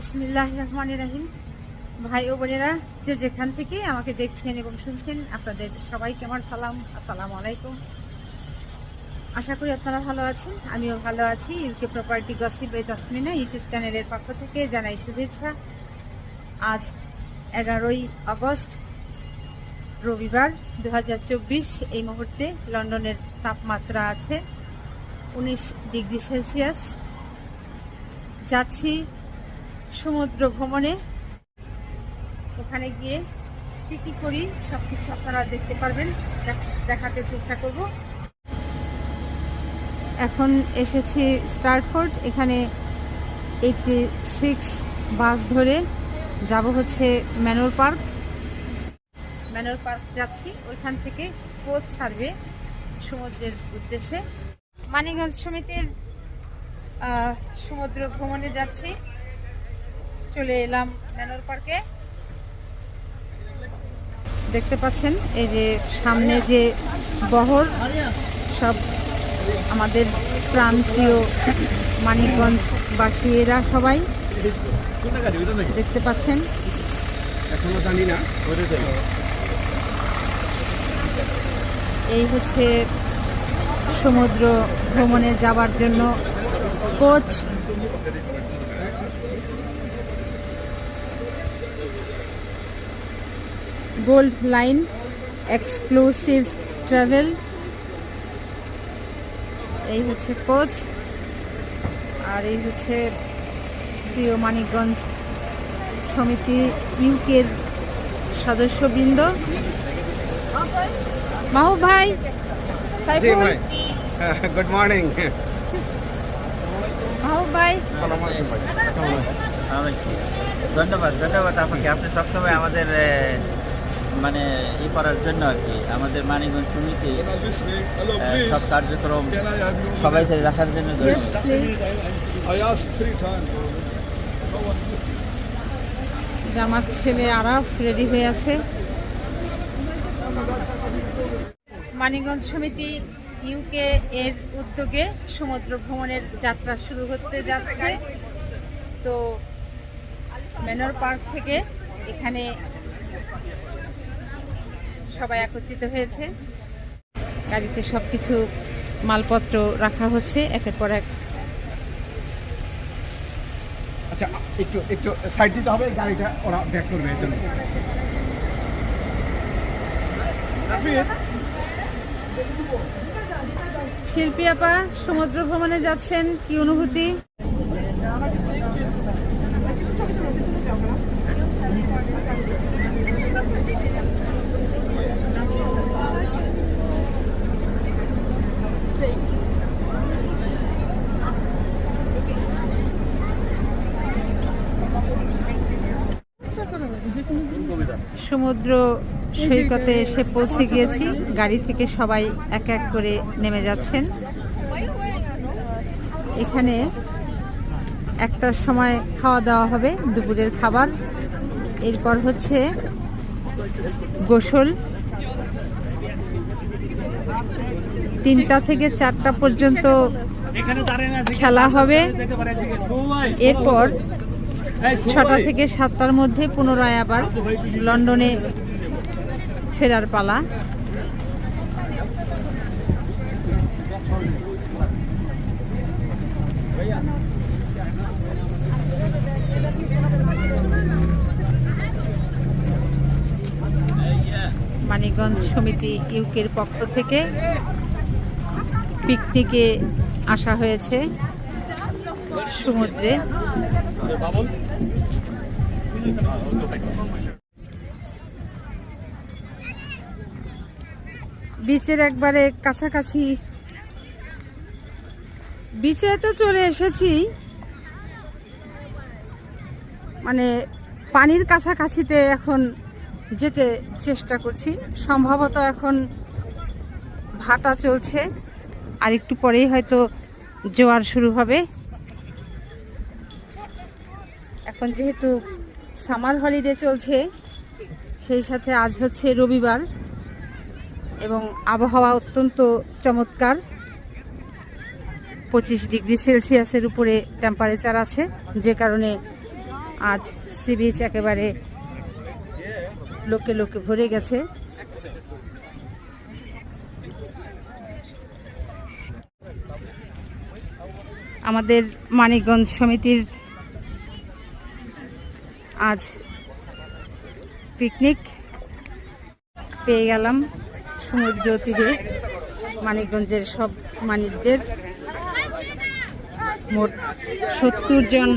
বিসমিল্লাহ রহমান রাহিম ভাই ও বোনেরা, যে যেখান থেকে আমাকে দেখছেন এবং শুনছেন, আপনাদের সবাইকে আমার সালাম, আসসালামু আলাইকুম। আশা করি আপনারা ভালো আছেন, আমিও ভালো আছি। ইউকে প্রপার্টি গসিপ এই তাসমিনা ইউটিউব চ্যানেলের পক্ষ থেকে জানাই শুভেচ্ছা। আজ এগারোই আগস্ট, রবিবার দু হাজার চব্বিশ, এই মুহূর্তে লন্ডনের তাপমাত্রা আছে উনিশ ডিগ্রি সেলসিয়াস। যাচ্ছি সমুদ্র ভ্রমণে। ওখানে গিয়ে কী কী করি সব কিছু আপনারা দেখতে পারবেন। দেখাতে চেষ্টা করব। এখন এসেছি স্টার্টফোর্ড এখানে এইটটি সিক্স বাস ধরে যাব হচ্ছে ম্যানোর পার্ক। ম্যানোর পার্ক যাচ্ছি। ওইখান থেকে কোচ ছাড়বে সমুদ্রের উদ্দেশ্যে। মানিকগঞ্জ সমিতির সমুদ্র ভ্রমণে যাচ্ছি। চলে এলাম ম্যানোর পার্কে। দেখতে পাচ্ছেন এই যে সামনে যে বহর সব আমাদের প্রান্তীয় মানিকগঞ্জ বাসীরা সবাই দেখতে পাচ্ছেন। এখনও জানি না এই হচ্ছে সমুদ্র ভ্রমণে যাওয়ার জন্য coach gold line exclusive travel এই হচ্ছে কোচ। আর এই হচ্ছে প্রিয় মানিকগঞ্জ সমিতি ইউকের সদস্যবৃন্দ। মাহু ভাই সাইফুল। গুড মর্নিং মাহু ভাই। ধন্যবাদ ধন্যবাদ আপনাকে। আপনি সবসময় আমাদের মানে ই করার জন্য আর কি। আমাদের মানিগঞ্জ সমিতি সব কার্যক্রম সবাইকে রাখার জন্য. জামাত ছেলে আরাফ রেডি হয়ে আছে। মানিকগঞ্জ সমিতি ইউকে এর উদ্যোগে সমুদ্র ভ্রমণের যাত্রা শুরু করতে যাচ্ছে। তো ম্যানর পার্ক থেকে এখানে সবাই একত্রিত হয়েছে। গাড়িতে সব কিছু মালপত্র রাখা হচ্ছে একের পর এক। আচ্ছা একটু একটু সাইড দিতে হবে গাড়িটা ওরা ব্যাক করবে জন্য। শিল্পী আপা সমুদ্র ভ্রমণে যাচ্ছেন কি অনুভূতি? সমুদ্র সৈকতে এসে পৌঁছে গিয়েছি। গাড়ি থেকে সবাই এক এক করে নেমে যাচ্ছেন। এখানে একটার সময় খাওয়া দাওয়া হবে, দুপুরের খাবার। এরপর হচ্ছে গোসল। তিনটা থেকে চারটা পর্যন্ত খেলা হবে। এরপর ছটা থেকে সাতটার মধ্যে পুনরায় আবার লন্ডনে ফেরার পালা। মানিকগঞ্জ সমিতি ইউকের পক্ষ থেকে পিকনিকে আসা হয়েছে সমুদ্রে। বিচের একবারে কাছাকাছি। বিচে তো চলে এসেছি। মানে পানির কাছাকাছিতে এখন যেতে চেষ্টা করছি। সম্ভবত এখন ভাটা চলছে। আর একটু পরেই হয়তো জোয়ার শুরু হবে। এখন যেহেতু সামার হলিডে চলছে। সেই সাথে আজ হচ্ছে রবিবার এবং আবহাওয়া অত্যন্ত চমৎকার। পঁচিশ ডিগ্রি সেলসিয়াসের উপরে টেম্পারেচার আছে, যে কারণে আজ সি বিচ একেবারে লোকে লোকে ভরে গেছে। আমাদের মানিকগঞ্জ সমিতির আজ পিকনিক পেয়ে গেলাম সমুদ্র তীরে মানিকগঞ্জের সব মানিকদের। মোট সত্তর জন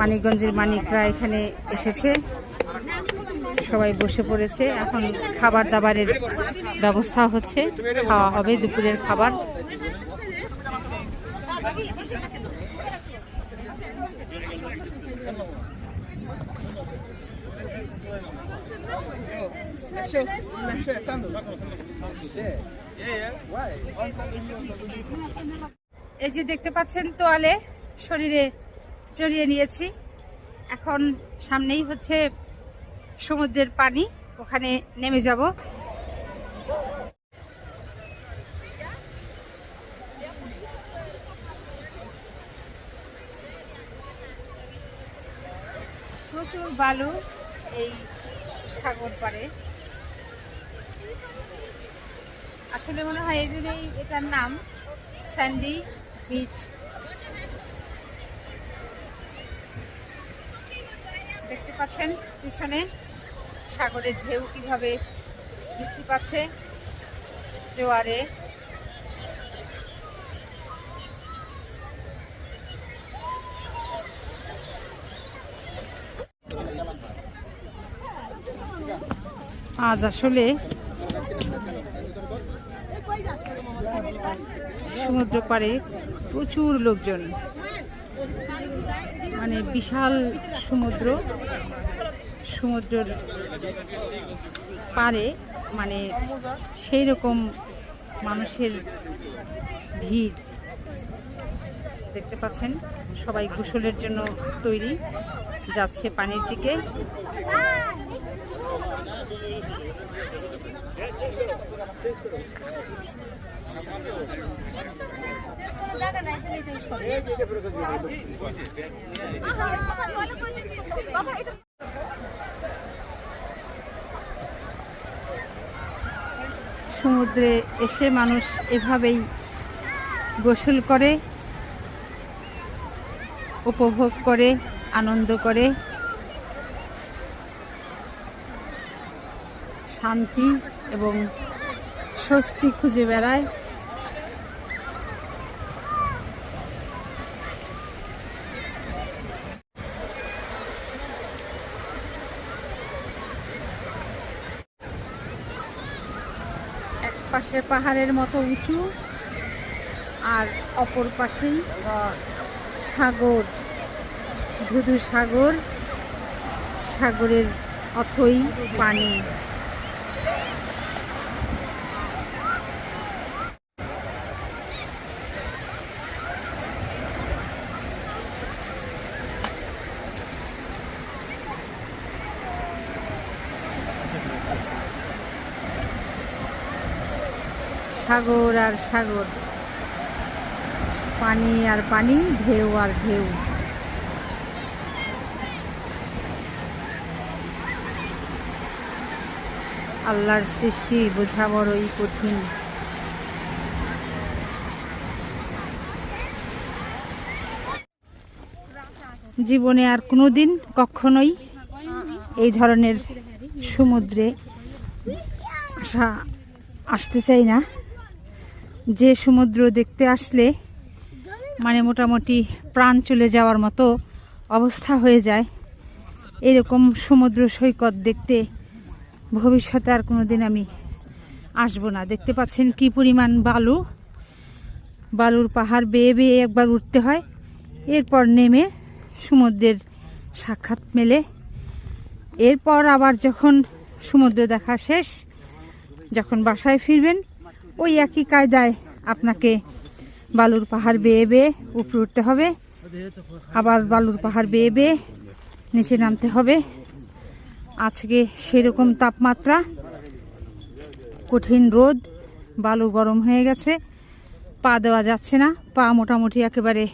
মানিকগঞ্জের মানিকরা এখানে এসেছে। সবাই বসে পড়েছে। এখন খাবার দাবারের ব্যবস্থা হচ্ছে। খাওয়া হবে, দুপুরের খাবার। এই যে দেখতে পাচ্ছেন তোয়ালে শরীরে জড়িয়ে নিয়েছি। এখন সামনেই হচ্ছে সমুদ্রের পানি, ওখানে নেমে যাব। প্রচুর বালু এই সাগর পাড়ে। আসলে মনে হয় এই জন্যই এটার নাম, স্যান্ডি বিচ। দেখতে পাচ্ছেন পিছনে সাগরের ঢেউ কীভাবে বৃদ্ধি পাচ্ছে, জোয়ারে। আজ আসলে সমুদ্র পাড়ে প্রচুর লোকজন। মানে বিশাল সমুদ্র। সমুদ্রের পারে মানে সেই রকম মানুষের ভিড়। দেখতে পাচ্ছেন, সবাই গোসলের জন্য তৈরি, যাচ্ছে পানির দিকে। সমুদ্রে এসে মানুষ এভাবেই গোসল করে উপভোগ করে আনন্দ করে। শান্তি এবং স্বস্তি খুঁজে বেড়ায়। পাশে পাহাড়ের মতো উঁচু আর অপর পাশেই সাগর, ধুধু সাগর, সাগরের অথই পানি। সাগর আর সাগর। পানি আর পানি, ঢেউ আর ঢেউ। আল্লাহর সৃষ্টি বোঝা বড়ই কঠিন। জীবনে আর কোনোদিন কখনোই এই ধরনের সমুদ্রে আসা আসতে চাই না। যে সমুদ্র দেখতে আসলে মানে মোটামুটি প্রাণ চলে যাওয়ার মতো অবস্থা হয়ে যায়। এরকম সমুদ্র সৈকত দেখতে ভবিষ্যতে আর কোনো দিন আমি আসব না। দেখতে পাচ্ছেন কি পরিমাণ বালু। বালুর পাহাড় বেয়ে বেয়ে একবার উঠতে হয়। এরপর নেমে সমুদ্রের সাক্ষাৎ মেলে। এরপর আবার যখন সমুদ্র দেখা শেষ, যখন বাসায় ফিরবেন ওই একই কায়দায় আপনাকে বালুর পাহাড় বেয়ে বেয়ে উপরে উঠতে হবে। আবার বালুর পাহাড় বেয়ে বেয়ে নিচে নামতে হবে। আজকে সেরকম তাপমাত্রা, কঠিন রোদ, বালু গরম হয়ে গেছে, পা দেওয়া যাচ্ছে না, পা মোটামুটি একেবারে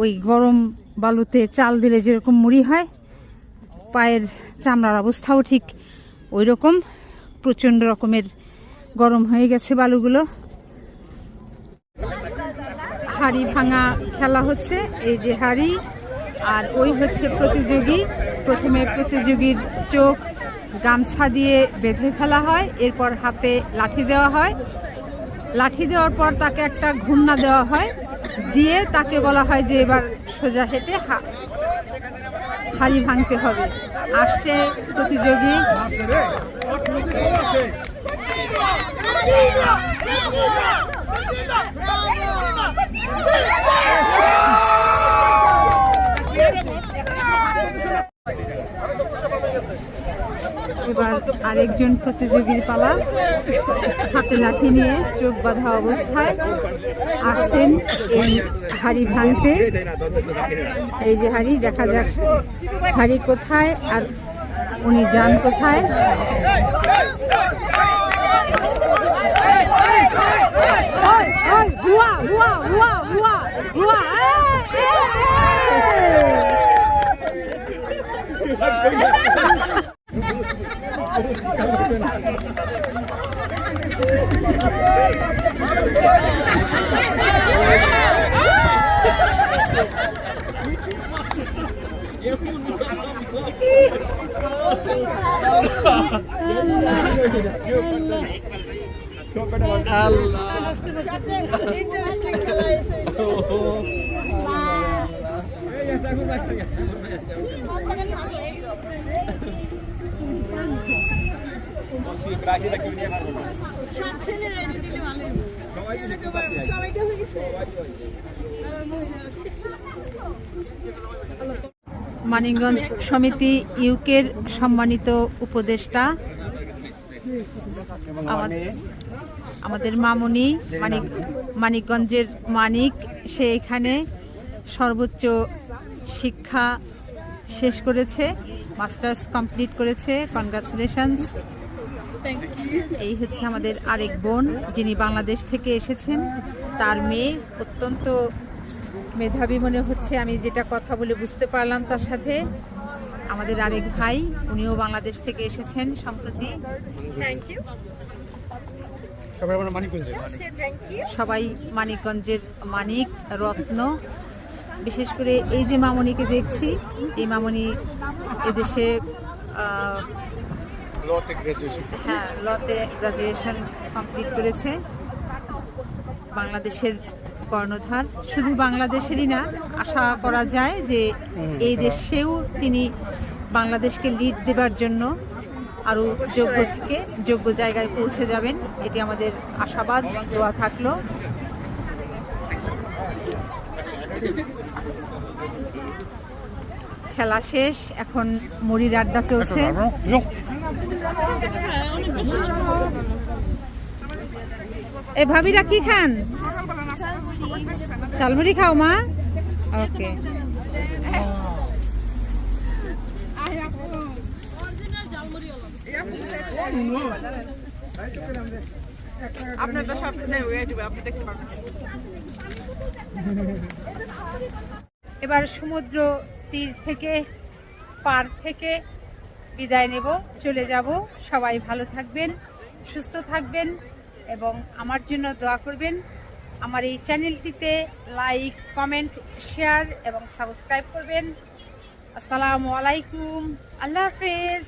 ওই গরম বালুতে চাল দিলে যেরকম মুড়ি হয়, পায়ের চামড়ার অবস্থাও ঠিক ওই রকম প্রচণ্ড রকমের গরম হয়ে গেছে বালুগুলো। হাড়ি ভাঙা খেলা হচ্ছে, এই যে হাড়ি, আর ওই হচ্ছে প্রতিযোগী। প্রথমে প্রতিযোগীর চোখ গামছা দিয়ে বেঁধে ফেলা হয়, এরপর হাতে লাঠি দেওয়া হয়। লাঠি দেওয়ার পর তাকে একটা ঘূর্ণা দেওয়া হয়, দিয়ে তাকে বলা হয় যে এবার সোজা হেঁটে হাড়ি ভাঙতে হবে। আসছে প্রতিযোগী। এবার আরেকজন প্রতিযোগীর পালা। হাতে লাঠি নিয়ে চোখ বাঁধা অবস্থায় আসছেন এই হাড়ি ভাঙতে। এই যে হাড়ি, দেখা যাক হাড়ি কোথায় আর উনি যান কোথায়। ওই, ওই, মানিকগঞ্জ সমিতি ইউকের সম্মানিত উপদেষ্টা। আমাদের মামুনি, মানিক, মানিকগঞ্জের মানিক, সে এখানে সর্বোচ্চ শিক্ষা শেষ করেছে, মাস্টার্স কমপ্লিট করেছে কনগ্রাচুলেশনস এই হচ্ছে আমাদের আরেক বোন, যিনি বাংলাদেশ থেকে এসেছেন। তার মেয়ে অত্যন্ত মেধাবী মনে হচ্ছে, আমি যেটা কথা বলে বুঝতে পারলাম তার সাথে। আমাদের আরেক ভাই, উনিও বাংলাদেশ থেকে এসেছেন, সম্প্রতি। সবাই আমরা মানিকগঞ্জে সবাই মানিকগঞ্জের মানিক রত্ন। বিশেষ করে এই যে মামনিকে দেখছি এই মামনি এদেশে হ্যাঁ লতে গ্রাজুয়েশন কমপ্লিট করেছে। বাংলাদেশের কর্ণধার। শুধু বাংলাদেশেরই না আশা করা যায় যে এই দেশেও তিনি বাংলাদেশকে লিড দেবার জন্য আরও যোগ্য থেকে যোগ্য জায়গায় পৌঁছে যাবেন। এটি আমাদের আশাবাদ, দোয়া থাকল। খেলা শেষ, এখন মুড়ির আড্ডা চলছে। এ ভাবিরা কি খান? চালমুড়ি খাও মা। ওকে। আপনার তো সব এবার সমুদ্র তীর থেকে, পার থেকে বিদায় নেব, চলে যাব। সবাই ভালো থাকবেন, সুস্থ থাকবেন এবং আমার জন্য দোয়া করবেন। আমার এই চ্যানেলটিতে লাইক, কমেন্ট, শেয়ার এবং সাবস্ক্রাইব করবেন। আসসালামু আলাইকুম। আল্লাহ হাফেজ।